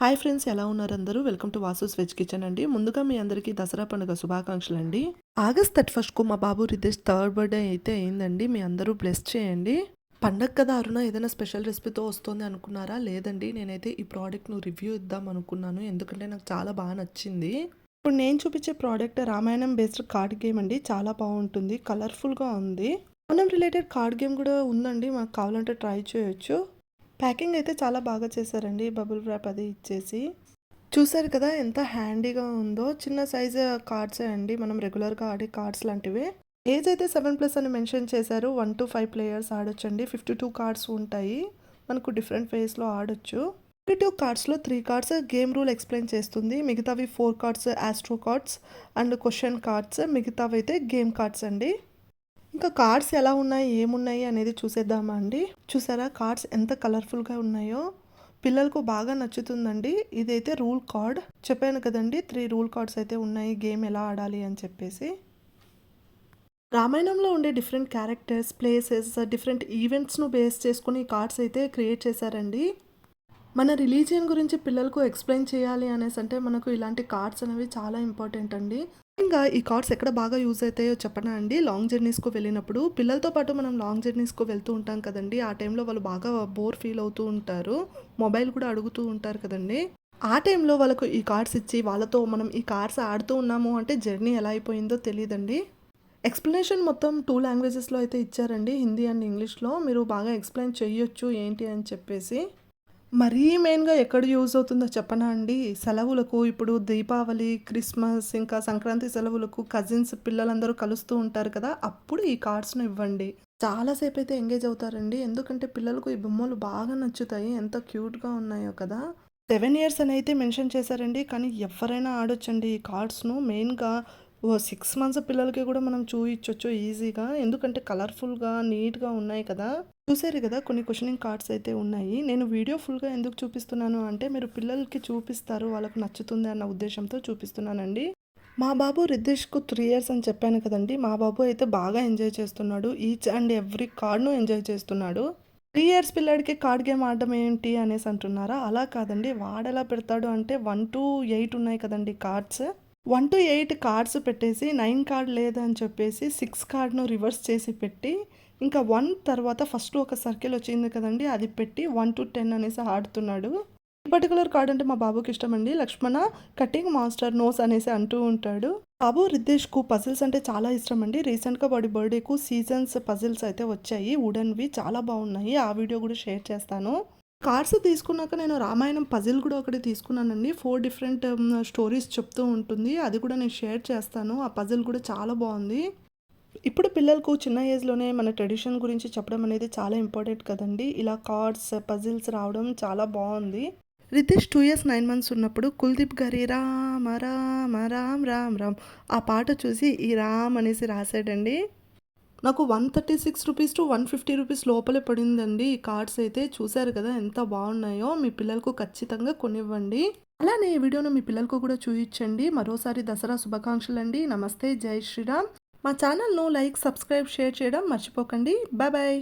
Hi friends ఎలా ఉన్నారు అందరూ? Welcome to Vasu's veg kitchen అండి. ముందుగా మీ అందరికీ దసరా పండుగ శుభాకాంక్షలు అండి. ఆగస్ట్ థర్టీ ఫస్ట్కు మా బాబు రితేష్ థర్డ్ బర్త్డే అయితే అయిందండి. మీ అందరూ బ్లెస్ చేయండి. పండగ కదా అరుణ ఏదైనా స్పెషల్ రెసిపీతో వస్తుంది అనుకున్నారా? లేదండి. నేనైతే ఈ ప్రోడక్ట్ను రివ్యూ ఇద్దాం అనుకున్నాను. ఎందుకంటే నాకు చాలా బాగా నచ్చింది. ఇప్పుడు నేను చూపించే product Ramayanam based card game అండి. చాలా బాగుంటుంది. కలర్ఫుల్గా ఉంది. రామాయణం రిలేటెడ్ కార్డ్ గేమ్ కూడా ఉందండి. మాకు కావాలంటే ట్రై చేయొచ్చు. ప్యాకింగ్ అయితే చాలా బాగా చేశారండి బబుల్ ర్యాప్ అది ఇచ్చేసి. చూసారు కదా ఎంత హ్యాండీగా ఉందో చిన్న సైజు కార్డ్సే అండి మనం రెగ్యులర్గా ఆడే కార్డ్స్ లాంటివి. ఏజ్ అయితే సెవెన్ ప్లస్ అని మెన్షన్ చేశారు వన్ టు ఫైవ్ ప్లేయర్స్ ఆడొచ్చండి ఫిఫ్టీ టూ కార్డ్స్ ఉంటాయి మనకు డిఫరెంట్ ఫేస్లో ఆడొచ్చు. Fifty two కార్డ్స్లో three cards game rule explain చేస్తుంది మిగతావి four cards astro cards and question cards మిగతావి అయితే గేమ్ కార్డ్స్ అండి. ఇంకా కార్డ్స్ ఎలా ఉన్నాయి ఏమున్నాయి అనేది చూసేద్దామా అండి? చూసారా? కార్డ్స్ ఎంత కలర్ఫుల్గా ఉన్నాయో. పిల్లలకు బాగా నచ్చుతుందండి. ఇదైతే రూల్ కార్డ్. చెప్పాను కదండి త్రీ రూల్ కార్డ్స్ అయితే ఉన్నాయి గేమ్ ఎలా ఆడాలి అని చెప్పేసి. రామాయణంలో ఉండే డిఫరెంట్ క్యారెక్టర్స్ ప్లేసెస్ డిఫరెంట్ ఈవెంట్స్ను బేస్ చేసుకుని కార్డ్స్ అయితే క్రియేట్ చేశారండి. మన రిలీజియన్ గురించి పిల్లలకు ఎక్స్ప్లెయిన్ చేయాలి అనేసి అంటే మనకు ఇలాంటి కార్డ్స్ అనేవి చాలా ఇంపార్టెంట్ అండి. ఇంకా ఈ కార్డ్స్ ఎక్కడ బాగా యూజ్ అవుతాయో చెప్పనా అండి? లాంగ్ జర్నీస్కు వెళ్ళినప్పుడు పిల్లలతో పాటు మనం లాంగ్ జర్నీస్కు వెళ్తూ ఉంటాం కదండి. ఆ టైంలో వాళ్ళు బాగా బోర్ ఫీల్ అవుతూ ఉంటారు. మొబైల్ కూడా అడుగుతూ ఉంటారు కదండి. ఆ టైంలో వాళ్ళకు ఈ కార్డ్స్ ఇచ్చి వాళ్ళతో మనం ఈ కార్డ్స్ ఆడుతూ ఉన్నాము అంటే జర్నీ ఎలా అయిపోయిందో తెలియదండి. ఎక్స్ప్లెనేషన్ మొత్తం టూ లాంగ్వేజెస్లో అయితే ఇచ్చారండి. హిందీ అండ్ ఇంగ్లీష్లో. మీరు బాగా ఎక్స్ప్లెయిన్ చేయొచ్చు ఏంటి అని చెప్పేసి. మరీ మెయిన్గా ఎక్కడ యూజ్ అవుతుందో చెప్పనా అండి? సెలవులకు ఇప్పుడు దీపావళి క్రిస్మస్ ఇంకా సంక్రాంతి సెలవులకు కజిన్స్ పిల్లలందరూ కలుస్తూ ఉంటారు కదా అప్పుడు ఈ కార్డ్స్ను ఇవ్వండి. చాలాసేపు అయితే ఎంగేజ్ అవుతారండి. ఎందుకంటే పిల్లలకు ఈ బొమ్మలు బాగా నచ్చుతాయి. ఎంత క్యూట్గా ఉన్నాయో కదా. సెవెన్ ఇయర్స్ అని అయితే మెన్షన్ చేశారండి. కానీ ఎవరైనా ఆడొచ్చండి ఈ కార్డ్స్ను. మెయిన్గా ఓ సిక్స్ మంత్స్ పిల్లలకి కూడా మనం చూయించవచ్చు ఈజీగా ఎందుకంటే కలర్ఫుల్గా నీట్గా ఉన్నాయి కదా. చూసారు కదా కొన్ని క్వశ్చనింగ్ కార్డ్స్ అయితే ఉన్నాయి. నేను వీడియో ఫుల్గా ఎందుకు చూపిస్తున్నాను అంటే మీరు పిల్లలకి చూపిస్తారు వాళ్ళకి నచ్చుతుంది అన్న ఉద్దేశంతో చూపిస్తున్నానండి. మా బాబు రిద్దేష్కు త్రీ ఇయర్స్ అని చెప్పాను కదండి. మా బాబు అయితే బాగా ఎంజాయ్ చేస్తున్నాడు. ఈచ్ అండ్ ఎవ్రీ కార్డ్ను ఎంజాయ్ చేస్తున్నాడు. త్రీ ఇయర్స్ పిల్లాడికి కార్డ్ గేమ్ ఆడడం ఏంటి అనేసి అంటున్నారా? అలా కాదండి. వాడెలా పెడతాడు అంటే వన్ టు ఎయిట్ ఉన్నాయి కదండి cards one to eight cards పెట్టేసి నైన్ కార్డ్ లేదని చెప్పేసి సిక్స్ కార్డ్ను రివర్స్ చేసి పెట్టి ఇంకా వన్ తర్వాత ఫస్ట్ ఒక సర్కిల్ వచ్చింది కదండి అది పెట్టి వన్ టు టెన్ అనేసి ఆడుతున్నాడు. ఈ పర్టికులర్ కార్డ్ అంటే మా బాబుకి ఇష్టం అండి లక్ష్మణ కటింగ్ మాస్టర్ నోస్ అనేసి అంటూ ఉంటాడు. బాబు రిద్దేష్కు పజిల్స్ అంటే చాలా ఇష్టం అండి రీసెంట్గా వాడి బర్త్డేకు సీజన్స్ పజిల్స్ అయితే వచ్చాయి. వుడన్వి చాలా బాగున్నాయి. ఆ వీడియో కూడా షేర్ చేస్తాను. కార్డ్స్ తీసుకున్నాక నేను రామాయణం పజిల్ కూడా ఒకటి తీసుకున్నానండి. ఫోర్ డిఫరెంట్ స్టోరీస్ చెప్తూ ఉంటుంది. అది కూడా నేను షేర్ చేస్తాను. ఆ పజిల్ కూడా చాలా బాగుంది. ఇప్పుడు పిల్లలకు చిన్న ఏజ్లోనే మన ట్రెడిషన్ గురించి చెప్పడం అనేది చాలా ఇంపార్టెంట్ కదండి. ఇలా కార్డ్స్ పజిల్స్ రావడం చాలా బాగుంది. Ritesh two years nine months ఉన్నప్పుడు కుల్దీప్ గారి రామ రామ రామ్ రామ్ రామ్ ఆ పాట చూసి ఈ రామ్ అనేసి రాశాడండి. నాకు one thirty six rupees to one fifty rupees లోపలే పడిందండి. ఈ కార్డ్స్ అయితే చూశారు కదా ఎంత బాగున్నాయో మీ పిల్లలకు ఖచ్చితంగా కొనివ్వండి. అలానే ఈ వీడియోను మీ పిల్లలకు కూడా చూపించండి. మరోసారి దసరా శుభాకాంక్షలు అండి నమస్తే జై శ్రీరామ్. మా ఛానల్ను లైక్ సబ్స్క్రైబ్ షేర్ చేయడం మర్చిపోకండి. Bye bye.